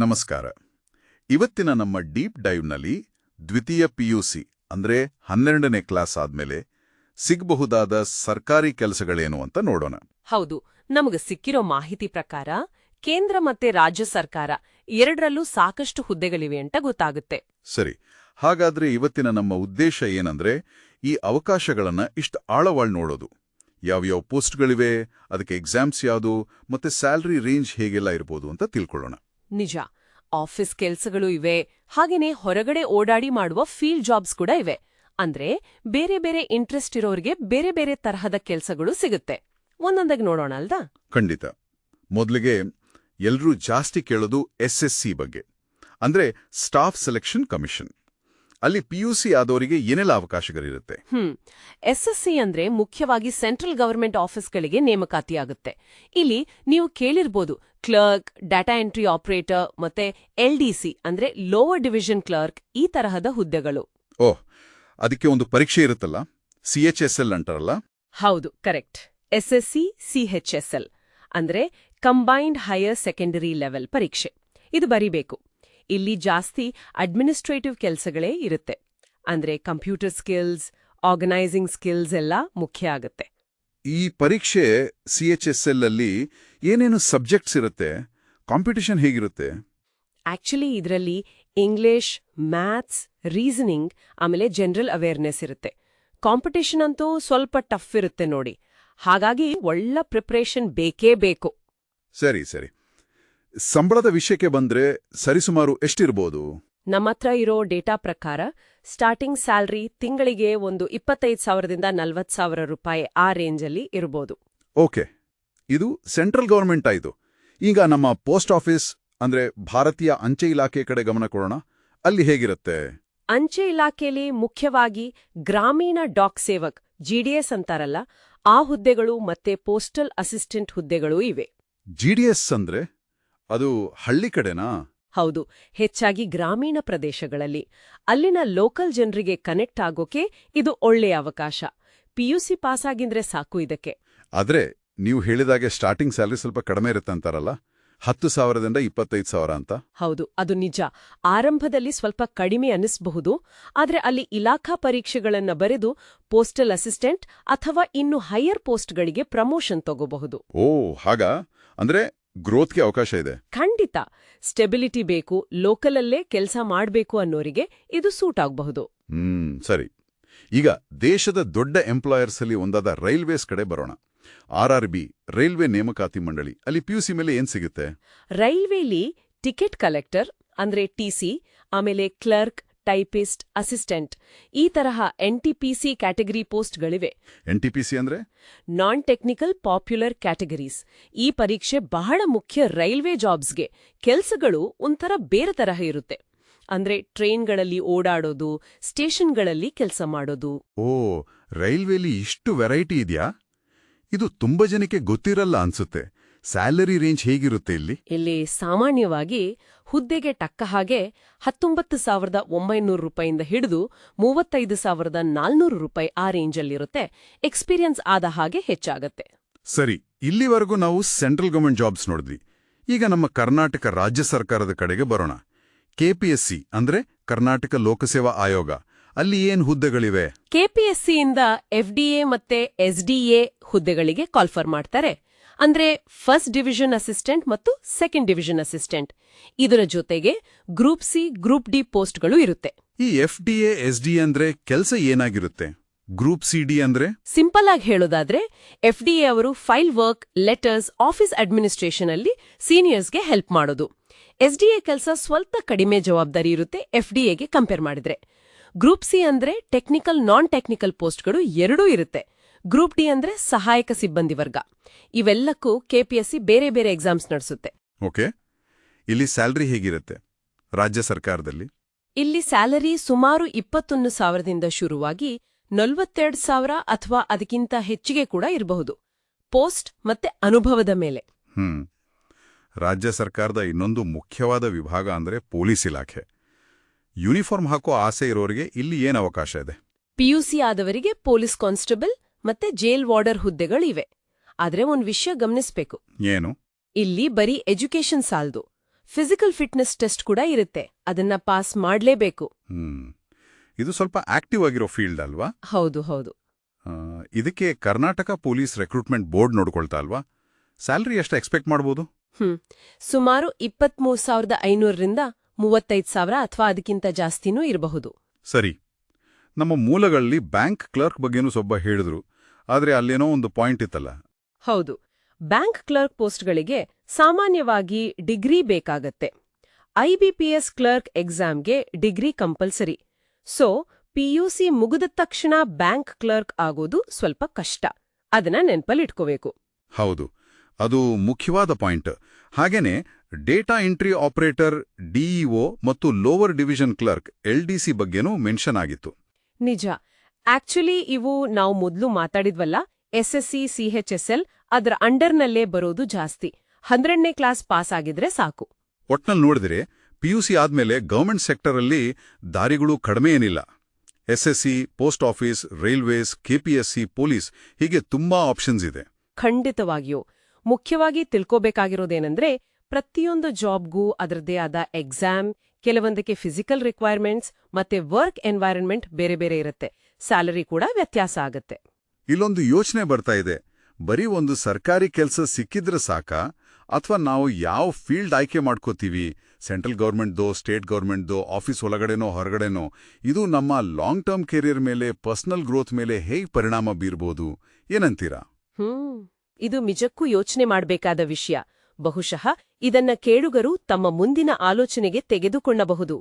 ನಮಸ್ಕಾರ. ಇವತ್ತಿನ ನಮ್ಮ ಡೀಪ್ ಡೈವ್ನಲ್ಲಿ ದ್ವಿತೀಯ ಪಿಯುಸಿ ಅಂದ್ರೆ ಹನ್ನೆರಡನೇ ಕ್ಲಾಸ್ ಆದ್ಮೇಲೆ ಸಿಗಬಹುದಾದ ಸರ್ಕಾರಿ ಕೆಲಸಗಳೇನು ಅಂತ ನೋಡೋಣ. ಹೌದು ನಮಗೆ ಸಿಕ್ಕಿರೋ ಮಾಹಿತಿ ಪ್ರಕಾರ ಕೇಂದ್ರ ಮತ್ತೆ ರಾಜ್ಯ ಸರ್ಕಾರ ಎರಡರಲ್ಲೂ ಸಾಕಷ್ಟು ಹುದ್ದೆಗಳಿವೆ ಅಂತ ಗೊತ್ತಾಗುತ್ತೆ. ಸರಿ ಹಾಗಾದ್ರೆ ಇವತ್ತಿನ ನಮ್ಮ ಉದ್ದೇಶ ಏನಂದ್ರೆ ಈ ಅವಕಾಶಗಳನ್ನ ಇಷ್ಟು ಆಳವಾಳ್ ನೋಡೋದು. ಯಾವ್ಯಾವ ಪೋಸ್ಟ್ಗಳಿವೆ ಅದಕ್ಕೆ ಎಕ್ಸಾಮ್ಸ್ ಯಾವುದು ಮತ್ತೆ ಸ್ಯಾಲರಿ ರೇಂಜ್ ಹೇಗೆಲ್ಲ ಇರ್ಬೋದು ಅಂತ ತಿಳ್ಕೊಳ್ಳೋಣ. ನಿಜ, ಆಫೀಸ್ ಕೆಲ್ಸಗಳು ಇವೆ, ಹಾಗೇನೇ ಹೊರಗಡೆ ಓಡಾಡಿ ಮಾಡುವ ಫೀಲ್ಡ್ ಜಾಬ್ಸ್ ಕೂಡ ಇವೆ. ಅಂದ್ರೆ ಬೇರೆ ಬೇರೆ ಇಂಟ್ರೆಸ್ಟ್ ಇರೋರಿಗೆ ಬೇರೆ ಬೇರೆ ತರಹದ ಕೆಲ್ಸಗಳು ಸಿಗುತ್ತೆ. ಒಂದೊಂದಾಗಿ ನೋಡೋಣ ಅಲ್ದಾ? ಖಂಡಿತ. ಮೊದಲಿಗೆ ಎಲ್ರೂ ಜಾಸ್ತಿ ಕೇಳೋದು ಎಸ್ ಎಸ್ ಸಿ ಬಗ್ಗೆ. ಅಂದ್ರೆ ಸ್ಟಾಫ್ ಸೆಲೆಕ್ಷನ್ ಕಮಿಷನ್. ಅಲ್ಲಿ ಪಿಯುಸಿ ಆದವರಿಗೆ ಏನೆಲ್ಲ ಅವಕಾಶಗಳಿರುತ್ತೆ? ಹ್ಮ್. ಎಸ್ಎಸ್ಸಿ ಅಂದ್ರೆ ಮುಖ್ಯವಾಗಿ ಸೆಂಟ್ರಲ್ ಗವರ್ಮೆಂಟ್ ಆಫೀಸ್ಗಳಿಗೆ ನೇಮಕಾತಿಯಾಗುತ್ತೆ. ಇಲ್ಲಿ ನೀವು ಕೇಳಿರ್ಬೋದು ಕ್ಲರ್ಕ್ ಡಾಟಾ ಎಂಟ್ರಿ ಆಪರೇಟರ್ ಮತ್ತೆ ಎಲ್ ಡಿ ಸಿ ಅಂದ್ರೆ ಲೋವರ್ ಡಿವಿಷನ್ ಕ್ಲರ್ಕ್ ಈ ತರಹದ ಹುದ್ದೆಗಳು. ಓಹ್ ಅದಕ್ಕೆ ಒಂದು ಪರೀಕ್ಷೆ ಇರುತ್ತಲ್ಲ? ಸಿ ಎಚ್ ಎಸ್ ಎಲ್ ಅಂತಾರಲ್ಲ? ಹೌದು ಕರೆಕ್ಟ್. ಎಸ್ಎಸ್ಸಿ ಸಿಎಚ್ಎಸ್ಎಲ್ ಅಂದ್ರೆ ಕಂಬೈನ್ಡ್ ಹೈಯರ್ ಸೆಕೆಂಡರಿ ಲೆವೆಲ್ ಪರೀಕ್ಷೆ. ಇದು ಬರಿಬೇಕು. ಇಲ್ಲಿ ಜಾಸ್ತಿ ಅಡ್ಮಿನಿಸ್ಟ್ರೇಟಿವ್ ಕೆಲಸಗಳೇ ಇರುತ್ತೆ. ಅಂದ್ರೆ ಕಂಪ್ಯೂಟರ್ ಸ್ಕಿಲ್ಸ್ ಆರ್ಗನೈಸಿಂಗ್ ಸ್ಕಿಲ್ಸ್ ಎಲ್ಲ ಮುಖ್ಯ ಆಗುತ್ತೆ. ಈ ಪರೀಕ್ಷೆ ಸಿ ಎಚ್ ಎಸ್ ಎಲ್ ಅಲ್ಲಿ ಏನೇನು ಸಬ್ಜೆಕ್ಟ್ಸ್ ಇರುತ್ತೆ? ಕಾಂಪಿಟಿಷನ್ ಹೇಗಿರುತ್ತೆ? ಆಕ್ಚುಲಿ ಇದರಲ್ಲಿ ಇಂಗ್ಲಿಷ್ ಮ್ಯಾಥ್ಸ್ ರೀಸನಿಂಗ್ ಆಮೇಲೆ ಜನರಲ್ ಅವೇರ್ನೆಸ್ ಇರುತ್ತೆ. ಕಾಂಪಿಟೇಷನ್ ಅಂತೂ ಸ್ವಲ್ಪ ಟಫ್ ಇರುತ್ತೆ ನೋಡಿ. ಹಾಗಾಗಿ ಒಳ್ಳ ಪ್ರಿಪರೇಷನ್ ಬೇಕೇ ಬೇಕು. ಸರಿ ಸರಿ. ಸಂಬಳದ ವಿಷಯಕ್ಕೆ ಬಂದ್ರೆ ಸರಿಸುಮಾರು ಎಷ್ಟಿರ್ಬೋದು? ನಮ್ಮ ಹತ್ರ ಇರೋ ಡೇಟಾ ಪ್ರಕಾರ ಸ್ಟಾರ್ಟಿಂಗ್ ಸ್ಯಾಲ್ರಿ ತಿಂಗಳಿಗೆ ಒಂದು ಇಪ್ಪತ್ತೈದು ಸಾವಿರದಿಂದ ನಲ್ವತ್ತು ಸಾವಿರ ರೂಪಾಯಿ ಆ ರೇಂಜಲ್ಲಿ ಇರ್ಬೋದು. ಓಕೆ. ಇದು ಸೆಂಟ್ರಲ್ ಗೌರ್ಮೆಂಟ್ ಆಯಿತು ಈಗ ನಮ್ಮ ಪೋಸ್ಟ್ ಆಫೀಸ್ ಅಂದ್ರೆ ಭಾರತೀಯ ಅಂಚೆ ಇಲಾಖೆ ಕಡೆ ಗಮನ ಕೊಡೋಣ. ಅಲ್ಲಿ ಹೇಗಿರುತ್ತೆ? ಅಂಚೆ ಇಲಾಖೆಯಲ್ಲಿ ಮುಖ್ಯವಾಗಿ ಗ್ರಾಮೀಣ ಡಾಕ್ ಸೇವಕ್ ಜಿಡಿಎಸ್ ಅಂತಾರಲ್ಲ ಆ ಹುದ್ದೆಗಳು ಮತ್ತೆ ಪೋಸ್ಟಲ್ ಅಸಿಸ್ಟೆಂಟ್ ಹುದ್ದೆಗಳೂ ಇವೆ. ಜಿಡಿಎಸ್ ಅಂದ್ರೆ? ಅದು ಹಳ್ಳಿ ಕಡೆನಾ? ಹೌದು ಹೆಚ್ಚಾಗಿ ಗ್ರಾಮೀಣ ಪ್ರದೇಶಗಳಲ್ಲಿ. ಅಲ್ಲಿನ ಲೋಕಲ್ ಜನರಿಗೆ ಕನೆಕ್ಟ್ ಆಗೋಕೆ ಇದು ಒಳ್ಳೆಯ ಅವಕಾಶ. ಪಿಯುಸಿ ಪಾಸಾಗಿದ್ರೆ ಸಾಕು ಇದಕ್ಕೆ. ಆದ್ರೆ ನೀವು ಹೇಳಿದಾಗೆ ಸ್ಟಾರ್ಟಿಂಗ್ ಸ್ಯಾಲರಿ ಸ್ವಲ್ಪ ಕಡಿಮೆ ಇರುತ್ತೆ ಅಂತಾರಲ್ಲ? ಹತ್ತು ಸಾವಿರದಿಂದ ಇಪ್ಪತ್ತೈದು ಸಾವಿರ ಅಂತ? ಹೌದು ಅದು ನಿಜ. ಆರಂಭದಲ್ಲಿ ಸ್ವಲ್ಪ ಕಡಿಮೆ ಅನಿಸಬಹುದು ಆದ್ರೆ ಅಲ್ಲಿ ಇಲಾಖಾ ಪರೀಕ್ಷೆಗಳನ್ನ ಬರೆದು ಪೋಸ್ಟಲ್ ಅಸಿಸ್ಟೆಂಟ್ ಅಥವಾ ಇನ್ನು ಹೈಯರ್ ಪೋಸ್ಟ್ಗಳಿಗೆ ಪ್ರಮೋಷನ್ ತಗೋಬಹುದು. ಓ ಹಾಗಾ? ಅಂದ್ರೆ ಗ್ರೋತ್ಗೆ ಅವಕಾಶ ಇದೆ. ಖಂಡಿತ. ಸ್ಟೆಬಿಲಿಟಿ ಬೇಕು ಲೋಕಲಲ್ಲೇ ಕೆಲಸ ಮಾಡಬೇಕು ಅನ್ನೋರಿಗೆ ಇದು ಸೂಟ್ ಆಗಬಹುದು. ಹ್ಮ್ ಸರಿ. ಈಗ ದೇಶದ ದೊಡ್ಡ ಎಂಪ್ಲಾಯರ್ಸ್ ಅಲ್ಲಿ ಒಂದಾದ ರೈಲ್ವೇಸ್ ಕಡೆ ಬರೋಣ. ಆರ್ ಆರ್ ಬಿ ರೈಲ್ವೆ ನೇಮಕಾತಿ ಮಂಡಳಿ ಅಲ್ಲಿ ಪಿಯುಸಿ ಮೇಲೆ ಏನ್ ಸಿಗುತ್ತೆ? ರೈಲ್ವೇಲಿ ಟಿಕೆಟ್ ಕಲೆಕ್ಟರ್ ಅಂದ್ರೆ ಟಿಸಿ ಆಮೇಲೆ ಕ್ಲರ್ಕ್ ಟೈಪಿಸ್ಟ್ ಅಸಿಸ್ಟೆಂಟ್. ಈ ತರಹ ಎನ್ಟಿಪಿಸಿ ಕ್ಯಾಟಗರಿ ಪೋಸ್ಟ್ಗಳಿವೆ. ಎನ್ ಟಿ ಪಿ ಸಿ ಅಂದ್ರೆ? Non technical popular categories. ಈ ಪರೀಕ್ಷೆ ಬಹಳ ಮುಖ್ಯ ರೈಲ್ವೆ ಜಾಬ್ಸ್ಗೆ. ಕೆಲಸಗಳು ಒಂಥರ ಬೇರೆ ತರಹ ಇರುತ್ತೆ. ಅಂದ್ರೆ ಟ್ರೈನ್ಗಳಲ್ಲಿ ಓಡಾಡೋದು ಸ್ಟೇಷನ್ಗಳಲ್ಲಿ ಕೆಲಸ ಮಾಡೋದು. ಓ ರೈಲ್ವೆಲಿ ಇಷ್ಟು ವೆರೈಟಿ ಇದೆಯಾ? ಇದು ತುಂಬಾ ಜನಕ್ಕೆ ಗೊತ್ತಿರಲ್ಲ ಅನ್ಸುತ್ತೆ. ಸ್ಯಾಲರಿ ರೇಂಜ್ ಹೇಗಿರುತ್ತೆ ಇಲ್ಲಿ? ಇಲ್ಲಿ ಸಾಮಾನ್ಯವಾಗಿ ಹುದ್ದೆಗೆ ಟಕ್ಕ ಹಾಗೆ ಹತ್ತೊಂಬತ್ತು ಸಾವಿರದ ಒಂಬೈನೂರು ರೂಪಾಯಿಂದ ಹಿಡಿದು ಮೂವತ್ತೈದು ಸಾವಿರದ ನಾಲ್ನೂರು ರೂಪಾಯಿ ಆ ರೇಂಜಲ್ಲಿರುತ್ತೆ. ಎಕ್ಸ್ಪೀರಿಯನ್ಸ್ ಆದ ಹಾಗೆ ಹೆಚ್ಚಾಗತ್ತೆ. ಸರಿ ಇಲ್ಲಿವರೆಗೂ ನಾವು ಸೆಂಟ್ರಲ್ ಗವರ್ಮೆಂಟ್ ಜಾಬ್ಸ್ ನೋಡಿದ್ವಿ. ಈಗ ನಮ್ಮ ಕರ್ನಾಟಕ ರಾಜ್ಯ ಸರ್ಕಾರದ ಕಡೆಗೆ ಬರೋಣ. ಕೆಪಿಎಸ್ಸಿ ಅಂದ್ರೆ ಕರ್ನಾಟಕ ಲೋಕಸೇವಾ ಆಯೋಗ. ಅಲ್ಲಿ ಏನ್ ಹುದ್ದೆಗಳಿವೆ? ಕೆಪಿಎಸ್ಸಿಯಿಂದ ಎಫ್ಡಿಎ ಮತ್ತೆ ಎಸ್ಡಿಎ ಹುದ್ದೆಗಳಿಗೆ ಕಾಲ್ಫರ್ ಮಾಡ್ತಾರೆ. ಅಂದ್ರೆ ಫಸ್ಟ್ ಡಿವಿಷನ್ ಅಸಿಸ್ಟೆಂಟ್ ಮತ್ತು ಸೆಕೆಂಡ್ ಡಿವಿಷನ್ ಅಸಿಸ್ಟೆಂಟ್ ಇದರ ಜೊತೆಗೆ ಗ್ರೂಪ್ ಸಿ ಗ್ರೂಪ್ ಡಿ ಪೋಸ್ಟ್ಗಳು ಇರುತ್ತೆ. ಈ ಎಫ್ ಡಿ ಎಸ್ ಡಿ ಅಂದ್ರೆ ಕೆಲಸ ಏನಾಗಿರುತ್ತೆ? ಗ್ರೂಪ್ ಸಿ ಡಿ ಅಂದ್ರೆ? ಸಿಂಪಲ್ ಆಗಿ ಹೇಳೋದಾದ್ರೆ ಎಫ್ ಡಿ ಅವರು file work letters office administration ಅಲ್ಲಿ ಸೀನಿಯರ್ಸ್ಗೆ ಹೆಲ್ಪ್ ಮಾಡೋದು. ಎಸ್ ಡಿ ಎ ಕೆಲಸ ಸ್ವಲ್ಪ ಕಡಿಮೆ ಜವಾಬ್ದಾರಿ ಇರುತ್ತೆ ಎಫ್ ಡಿ ಎಗೆ ಕಂಪೇರ್ ಮಾಡಿದ್ರೆ. ಗ್ರೂಪ್ ಸಿ ಅಂದ್ರೆ ಟೆಕ್ನಿಕಲ್ ನಾನ್ ಟೆಕ್ನಿಕಲ್ ಪೋಸ್ಟ್ಗಳು ಎರಡೂ ಇರುತ್ತೆ. ಗ್ರೂಪ್ ಡಿ ಅಂದ್ರೆ ಸಹಾಯಕ ಸಿಬ್ಬಂದಿ ವರ್ಗ. ಇವೆಲ್ಲಕ್ಕೂ ಕೆಪಿಎಸ್ಸಿ ಬೇರೆ ಬೇರೆ ಎಕ್ಸಾಮ್ಸ್ ನಡೆಸುತ್ತೆ. ಓಕೆ. ಇಲ್ಲಿ ಸ್ಯಾಲರಿ ಹೇಗಿರುತ್ತೆ? ರಾಜ್ಯ ಸರ್ಕಾರದಲ್ಲಿ? ಇಲ್ಲಿ ಸ್ಯಾಲರಿ ಸುಮಾರು ಇಪ್ಪತ್ತೊಂದು ಸಾವಿರದಿಂದ ಶುರುವಾಗಿ ನಲ್ವತ್ತೆರಡು ಸಾವಿರ ಅಥವಾ ಅದಕ್ಕಿಂತ ಹೆಚ್ಚಿಗೆ ಕೂಡ ಇರಬಹುದು. ಪೋಸ್ಟ್ ಮತ್ತೆ ಅನುಭವದ ಮೇಲೆ. ಹ್ಮ್. ರಾಜ್ಯ ಸರ್ಕಾರದ ಇನ್ನೊಂದು ಮುಖ್ಯವಾದ ವಿಭಾಗ ಅಂದ್ರೆ ಪೊಲೀಸ್ ಇಲಾಖೆ. ಯೂನಿಫಾರ್ಮ್ ಹಾಕೋ ಆಸೆ ಇರೋರಿಗೆ ಇಲ್ಲಿ ಏನು ಅವಕಾಶ ಇದೆ? ಪಿಯುಸಿ ಆದವರಿಗೆ ಪೊಲೀಸ್ ಕಾನ್ಸ್ಟೇಬಲ್ ಮತ್ತೆ ಜೇಲ್ ವಾರ್ಡರ್ ಹುದ್ದೆಗಳಿವೆ. ಆದ್ರೆ ಒಂದ್ ವಿಷಯ ಗಮನಿಸ್ಬೇಕು. ಏನು? ಇಲ್ಲಿ ಬರೀ ಎಜುಕೇಶನ್ ಸಾಲ್ದು. ಫಿಸಿಕಲ್ ಫಿಟ್ನೆಸ್ ಟೆಸ್ಟ್ ಕೂಡ ಇರುತ್ತೆ. ಅದನ್ನ ಪಾಸ್ ಮಾಡಲೇಬೇಕು. ಇದು ಸ್ವಲ್ಪ ಆಕ್ಟಿವ್ ಆಗಿರೋ ಫೀಲ್ಡ್ ಅಲ್ವಾ? ಹೌದು ಹೌದು. ಇದಕ್ಕೆ ಕರ್ನಾಟಕ ಪೊಲೀಸ್ ರೆಕ್ರೂಟ್ಮೆಂಟ್ ಬೋರ್ಡ್ ನೋಡ್ಕೊಳ್ತಾ ಅಲ್ವಾ? ಸ್ಯಾಲ್ರಿ ಎಷ್ಟು ಎಕ್ಸ್ಪೆಕ್ಟ್ ಮಾಡ್ಬೋದು? ಹ್ಮ್. ಸುಮಾರು ಇಪ್ಪತ್ಮೂರು ಸಾವಿರದ ಐನೂರರಿಂದ ಮೂವತ್ತೈದು ಸಾವಿರ ಅಥವಾ ಅದಕ್ಕಿಂತ ಜಾಸ್ತಿನೂ ಇರಬಹುದು. ಸರಿ. ನಮ್ಮ ಮೂಲಗಳಲ್ಲಿ ಬ್ಯಾಂಕ್ ಕ್ಲರ್ಕ್ ಬಗ್ಗೆನೂ ಸ್ವಲ್ಪ ಹೇಳಿದ್ರು. ಆದ್ರೆ ಅಲ್ಲೇನೋ ಒಂದು ಪಾಯಿಂಟ್ ಇತ್ತಲ್ಲ. ಹೌದು. ಬ್ಯಾಂಕ್ ಕ್ಲರ್ಕ್ ಪೋಸ್ಟ್ಗಳಿಗೆ ಸಾಮಾನ್ಯವಾಗಿ ಡಿಗ್ರಿ ಬೇಕಾಗತ್ತೆ. ಐಬಿಪಿಎಸ್ ಕ್ಲರ್ಕ್ ಎಕ್ಸಾಮ್ಗೆ ಡಿಗ್ರಿ ಕಂಪಲ್ಸರಿ. ಸೊ ಪಿಯುಸಿ ಮುಗಿದ ತಕ್ಷಣ ಬ್ಯಾಂಕ್ ಕ್ಲರ್ಕ್ ಆಗೋದು ಸ್ವಲ್ಪ ಕಷ್ಟ. ಅದನ್ನ ನೆನ್ಪಲ್ಲಿಟ್ಕೋಬೇಕು. ಹೌದು. ಅದು ಮುಖ್ಯವಾದ ಪಾಯಿಂಟ್. ಹಾಗೇನೆ ಡೇಟಾ ಎಂಟ್ರಿ ಆಪರೇಟರ್ ಡಿಇಒ ಮತ್ತು ಲೋವರ್ ಡಿವಿಷನ್ ಕ್ಲರ್ಕ್ ಎಲ್ಡಿಸಿ ಬಗ್ಗೆನೂ ಮೆನ್ಷನ್ ಆಗಿತ್ತು. ನಿಜ. ಆಕ್ಚುಲಿ ಇವು ನಾವು ಮೊದಲು ಮಾತಾಡಿದ್ವಲ್ಲ ಎಸ್ಎಸ್ಸಿ ಎಲ್ ಅದರ ಅಂಡರ್ನಲ್ಲೇ ಬರೋದು ಜಾಸ್ತಿ. ಹನ್ನೆರಡನೇ ಕ್ಲಾಸ್ ಪಾಸ್ ಆಗಿದ್ರೆ ಸಾಕು. ಒಟ್ನಲ್ಲಿ ನೋಡಿದ್ರೆ ಪಿಯುಸಿ ಆದ್ಮೇಲೆ ಗವರ್ಮೆಂಟ್ ಸೆಕ್ಟರಲ್ಲಿ ದಾರಿಗಳು ಕಡಿಮೆ ಏನಿಲ್ಲ. C post office railways KPSC police ಹೀಗೆ ತುಂಬಾ ಆಪ್ಷನ್ಸ್ ಇದೆ. ಖಂಡಿತವಾಗಿಯೂ. ಮುಖ್ಯವಾಗಿ ತಿಳ್ಕೋಬೇಕಾಗಿರೋದೇನೆಂದ್ರೆ ಪ್ರತಿಯೊಂದು ಜಾಬ್ಗೂ ಅದರದೇ ಆದ ಎಕ್ಸಾಮ್ ಕೆಲವೊಂದಕ್ಕೆ ಫಿಸಿಕಲ್ ರಿಕ್ವೈರ್ಮೆಂಟ್ಸ್ ಮತ್ತೆ ವರ್ಕ್ ಎನ್ವೈರನ್ಮೆಂಟ್ ಬೇರೆ ಬೇರೆ ಇರುತ್ತೆ. ಸ್ಯಾಲರಿ ಕೂಡ ವ್ಯತ್ಯಾಸ ಆಗುತ್ತೆ. ಇಲ್ಲೊಂದು ಯೋಚನೆ ಬರ್ತಾ ಇದೆ. ಬರೀ ಒಂದು ಸರ್ಕಾರಿ ಕೆಲಸ ಸಿಕ್ಕಿದ್ರೆ ಸಾಕ ಅಥವಾ ನಾವು ಯಾವ ಫೀಲ್ಡ್ ಆಯ್ಕೆ ಮಾಡ್ಕೋತೀವಿ? ಸೆಂಟ್ರಲ್ ಗೌರ್ಮೆಂಟ್ದೋ ಸ್ಟೇಟ್ ಗೌರ್ಮೆಂಟ್ದೋ ಆಫೀಸ್ ಒಳಗಡೆನೋ ಹೊರಗಡೆನೋ ಇದು ನಮ್ಮ ಲಾಂಗ್ ಟರ್ಮ್ ಕೆರಿಯರ್ ಮೇಲೆ ಪರ್ಸನಲ್ ಗ್ರೋತ್ ಮೇಲೆ ಹೇಗೆ ಪರಿಣಾಮ ಬೀರ್ಬೋದು? ಏನಂತೀರಾ? ಹ್ಮ್. ಇದು ನಿಜಕ್ಕೂ ಯೋಚನೆ ಮಾಡಬೇಕಾದ ವಿಷಯ. ಬಹುಶಃ ಇದನ್ನ ಕೇಳುಗರು ತಮ್ಮ ಮುಂದಿನ ಆಲೋಚನೆಗೆ ತೆಗೆದುಕೊಳ್ಳಬಹುದು.